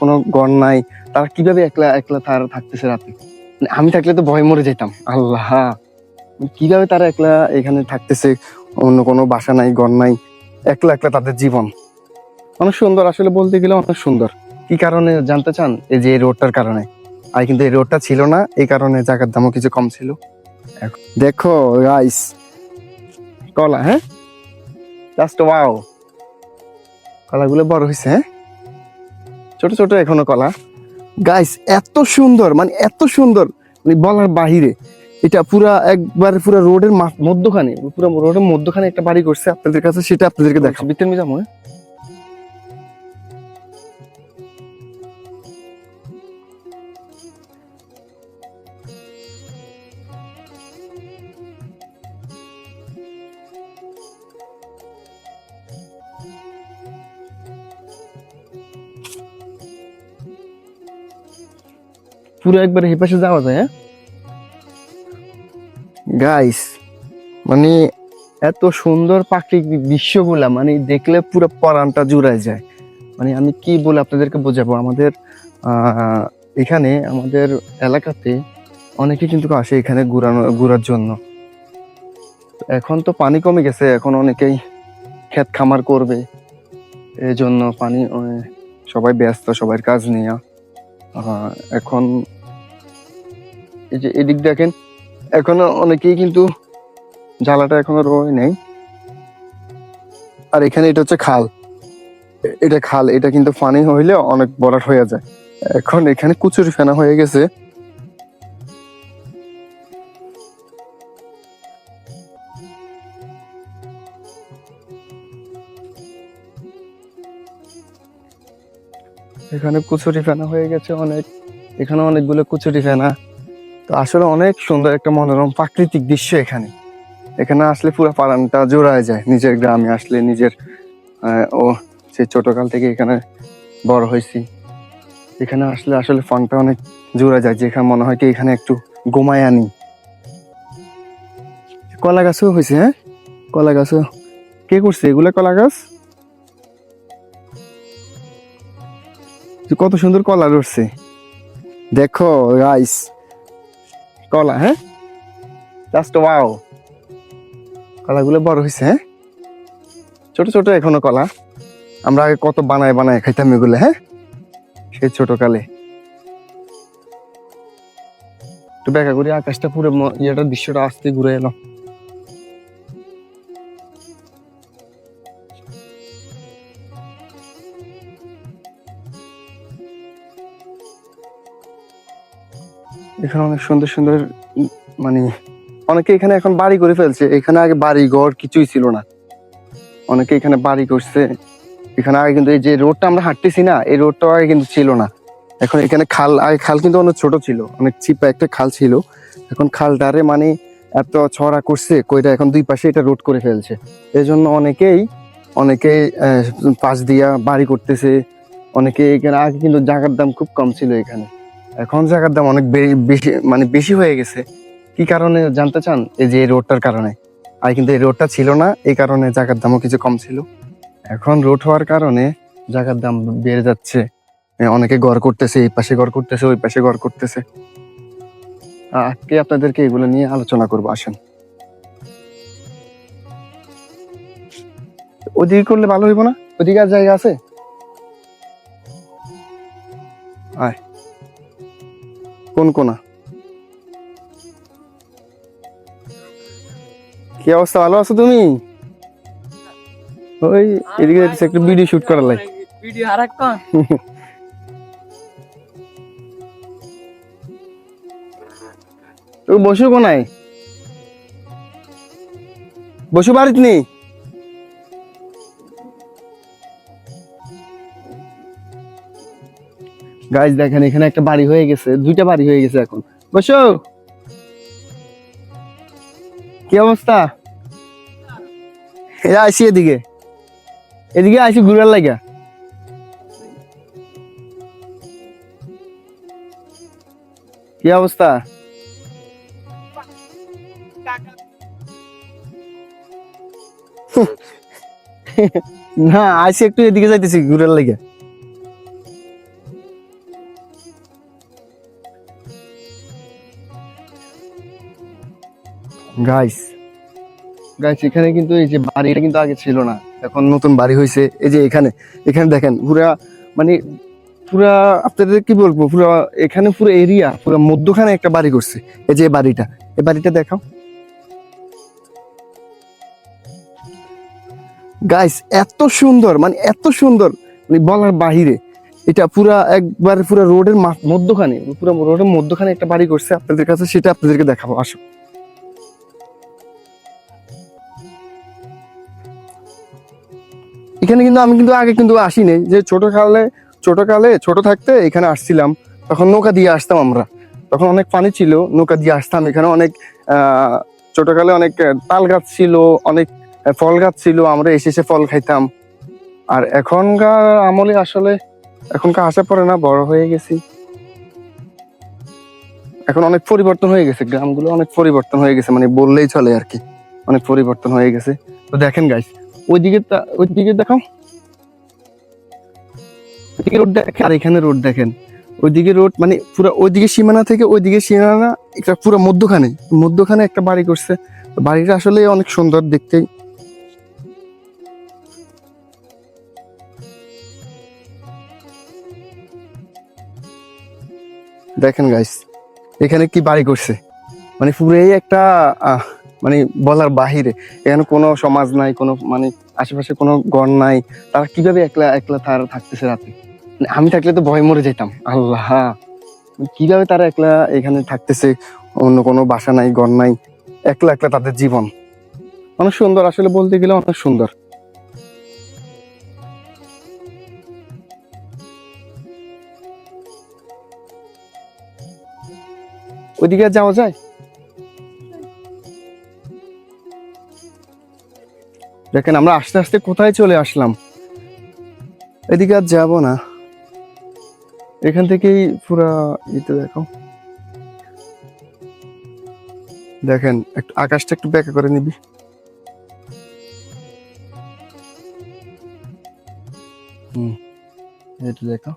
কোনো ঘর নাই, তারা কীভাবে একলা একলা তারা থাকতেছে রাতে? মানে আমি থাকলে তো ভয় মরে যেতাম। আল্লাহ! কীভাবে তারা একলা এখানে থাকতেছে? অন্য কোনো বাসা নাই ঘর নাই, একলা একলা তাদের জীবন। অনেক সুন্দর, আসলে বলতে গেলে অনেক সুন্দর। কি কারণে জানতে চান? এই যে এই রোডটার কারণে। আর কিন্তু এই রোডটা ছিল না, এই কারণে জায়গার দামও কিছু কম ছিল। দেখো গাইস কলা হ্যাঁ? জাস্ট ওয়াও কলাগুলো বড় হয়েছে হ্যাঁ? ছোট ছোট এখনও কলা। গাইস এত সুন্দর মানে এত সুন্দর মানে বলার বাহিরে। এটা পুরা একবার পুরো রোডের মধ্যখানে, পুরো রোডের মধ্যখানে একটা বাড়ি করছে আপনাদের কাছে, সেটা আপনাদেরকে দেখাবো। বিতেন মিজাম পুরো একবার এই পাশে যাওয়া যায় হ্যাঁ? গাইস মানে এত সুন্দর প্রাকৃতিক দৃশ্যগুলা মানে দেখলে পুরো পরানটা জুড়ায় যায়। মানে আমি কি বলে আপনাদেরকে বোঝাবো? আমাদের এখানে আমাদের এলাকাতে অনেকে কিন্তু আসে এখানে ঘুরানো, ঘোরার জন্য। এখন তো পানি কমে গেছে, এখন অনেকেই ক্ষেত খামার করবে। এই জন্য পানি সবাই ব্যস্ত, সবার কাজ নিয়ে। এখন এই যে এদিক দেখেন, এখনও অনেকেই কিন্তু জ্বালাটা এখনও রয়ে নেই। আর এখানে এটা হচ্ছে খাল। এটা খাল, এটা কিন্তু পানি হইলে অনেক বড়াট হয়ে যায়। এখন এখানে কুচুরি ফেনা হয়ে গেছে। এখানে কুচুরি ফেনা হয়ে গেছে অনেক। এখানে অনেকগুলো কুচুরি ফেনা। তো আসলে অনেক সুন্দর একটা মনোরম প্রাকৃতিক দৃশ্য এখানে। এখানে আসলে পুরো পাড়ানটা জোড়ায় যায়। নিজের গ্রামে আসলে নিজের ও, সেই ছোটকাল থেকে এখানে বড় হয়েছি। এখানে আসলে আসলে ফানটা অনেক জোড়া যায় যেখানে মনে হয় কি এখানে একটু গোমায় আনি। কলা গাছও হয়েছে হ্যাঁ? কলা গাছও কে করছে? এগুলো কলা গাছ কত সুন্দর কলা ধরছে দেখো গাইস কলা হ্যাঁ? জাস্ট ওয়াও কলাগুলো বড় হয়েছে হ্যাঁ? ছোট ছোট এখনও কলা। আমরা আগে কত বানায় বানায় খাইতাম এগুলো হ্যাঁ? সেই ছোট কালে একটু ব্যাখ্যা করি, আকাশটা পুরো ইয়েটার দৃশ্যটা আসতে ঘুরে এলো। এখানে অনেক সুন্দর সুন্দর মানে অনেকে এখানে এখন বাড়ি করে ফেলছে। এখানে আগে বাড়ি ঘর কিছুই ছিল না। অনেকে এখানে বাড়ি করছে। এখানে আগে কিন্তু এই যে রোডটা আমরা হাঁটতেছি না এই রোডটা আগে কিন্তু ছিল না। এখন এখানে খাল আগে খাল কিন্তু অনেক ছোট ছিল অনেক চিপা একটা খাল ছিল। এখন খালটারে মানে এত ছড়া করছে কইটা এখন দুই পাশে এটা রোড করে ফেলছে। এই জন্য অনেকেই আহ, পাশ দিয়া বাড়ি করতেছে। অনেকে এখানে আগে কিন্তু জায়গার দাম খুব কম ছিল এখানে। এখন জায়গার দাম অনেক বেশি মানে বেশি হয়ে গেছে। কি কারণে জানতে চান? এই যে এই রোডটার কারণে। আর কিন্তু এই রোডটা ছিল না, এই কারণে জায়গার দামও কিছু কম ছিল। এখন রোড হওয়ার কারণে জায়গার দাম বেড়ে যাচ্ছে। অনেকে গড় করতেছে, এই পাশে গড় করতেছে, ওই পাশে গড় করতেছে। আজকে আপনাদেরকে এগুলো নিয়ে আলোচনা করব, আসেন। ওদিকে করলে ভালো হইব না? ওদিকে আর জায়গা আছে? আয়। কোন কোনা? কি অবস্থা ভালো আছো তুমি? ওই এদিকে যাইতেছে একটা ভিডিও শুট করার লাই ভিডিও হারাক্কন তো বসু কোনায়? বসু বাড়িতে নেই? গাইজ দেখেন, এখানে একটা বাড়ি হয়ে গেছে। দুইটা বাড়ি হয়ে গেছে এখন। বসো। কি অবস্থা? এরা আসি এদিকে। এদিকে আসি ঘুরার লাগা কি অবস্থা? না, আসি একটু এদিকে যাইতেছি ঘুরার লাগে গাইস গাইস এখানে কিন্তু এই যে কিন্তু আগে ছিল না। এখন নতুন বাড়ি হয়েছে এই যে এখানে এখানে দেখেন, পুরা মানে পুরা, আপনাদের কি বলব, পুরা, এখানে পুরো এরিয়া পুরো মধ্যখানে একটা বাড়ি করছে। এই যে বাড়িটা বাড়িটা দেখাও। গাইস এত সুন্দর মানে এত সুন্দর মানে বলার বাহিরে। এটা পুরা একবার পুরা রোডের মধ্যখানে, পুরো রোডের মধ্যখানে একটা বাড়ি করছে। আপনাদের কাছে সেটা আপনাদেরকে দেখাবো, আসো। এখানে কিন্তু আমি কিন্তু আগে কিন্তু আসিনি। যে ছোট কালে ছোট কালে থাকতে এখানে আসছিলাম। তখন নৌকা দিয়ে আসতাম আমরা। তখন অনেক পানি ছিল, নৌকা দিয়ে আসতাম। এখানে অনেক ছোটকালে অনেক তাল গাছ ছিল, অনেক ফল গাছ ছিল। আমরা এসে এসে ফল খাইতাম। আর এখনকার আমলে আসলে, এখনকার আসা পড়ে না, বড় হয়ে গেছি। এখন অনেক পরিবর্তন হয়ে গেছে। গ্রামগুলো অনেক পরিবর্তন হয়ে গেছে। মানে বললেই চলে আর কি। অনেক পরিবর্তন হয়ে গেছে। তো দেখেন গাইস ওইদিকে ওইদিকে ওইদিকে রোড দেখেন আর এখানে রোড দেখেন। ওইদিকে রোড মানে পুরো ওইদিকে সীমানা থেকে ওইদিকে সীমানা পুরো মধ্যখানে। মধ্যখানে একটা বাড়ি করছে। বাড়িটা আসলে অনেক সুন্দর দেখতেই দেখেন গাইস এখানে কি বাড়ি করছে? মানে পুরোই একটা মানে বলার বাহিরে। এখানে কোনো সমাজ নাই, কোনো মানে আশেপাশে কোনো ঘর নাই। তারা কীভাবে একলা একলা তারা থাকতেছে রাতে? মানে আমি থাকলে তো ভয় মরে যেতাম। আল্লাহ! কীভাবে তারা একলা এখানে থাকতেছে? অন্য কোনো বাসা নাই ঘর নাই। একলা একলা তাদের জীবন। অনেক সুন্দর, আসলে বলতে গেলে অনেক সুন্দর। ওইদিকে যাওয়া যায়? দেখেন, আমরা আস্তে আস্তে কোথায় চলে আসলাম? এদিকে আর যাব না। এখান থেকেই পুরা ইতে দেখো। দেখেন, একটু আকাশটা একটু ব্যাকা করে নিবি। হুম, এটা দেখো।